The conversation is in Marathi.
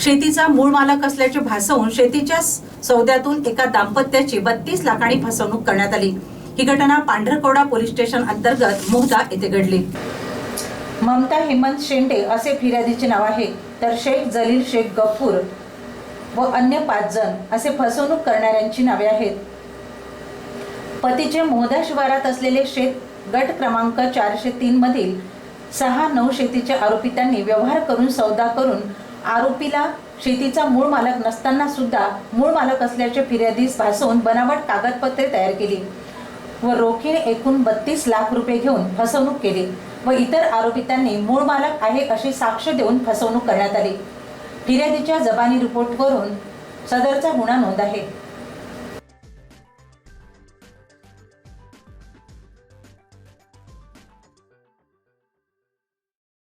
शेतीचा मूळ मालक असल्याचे भासवून शेतीच्या सौद्यातून एका दाम्पत्याची बत्तीस लाखांनी फसवणूक करण्यात आली. ही घटना पांढरकोडा पोलीस स्टेशन अंतर्गत मोहदा येथे घडली. ममता हेमंत शेंडे असे फिर्यादीचे नाव आहे. तर शेख जलील शेख गफूर व अन्य पाच जण असे फसवणूक करणाऱ्यांची नावे आहेत. पतीचे मोहदा शिवारात असलेले शेत गट क्रमांक चारशे तीन मधील सहा नऊ शेतीचे आरोपी त्यांनी व्यवहार करून सौदा करून आरोपीला शेतीचा मूळ मालक नसताना सुद्धा मूळ मालक असल्याचे फिर्यादीस भासवून बनावट कागदपत्रे तयार केली व रोखीने एकूण बत्तीस लाख रुपये घेऊन फसवणूक केली व इतर आरोपितांनी मूळ मालक आहे अशी साक्ष देऊन फसवणूक करण्यात आली. फिर्यादीच्या जबानी रिपोर्टवरून सदरचा गुन्हा नोंद आहे.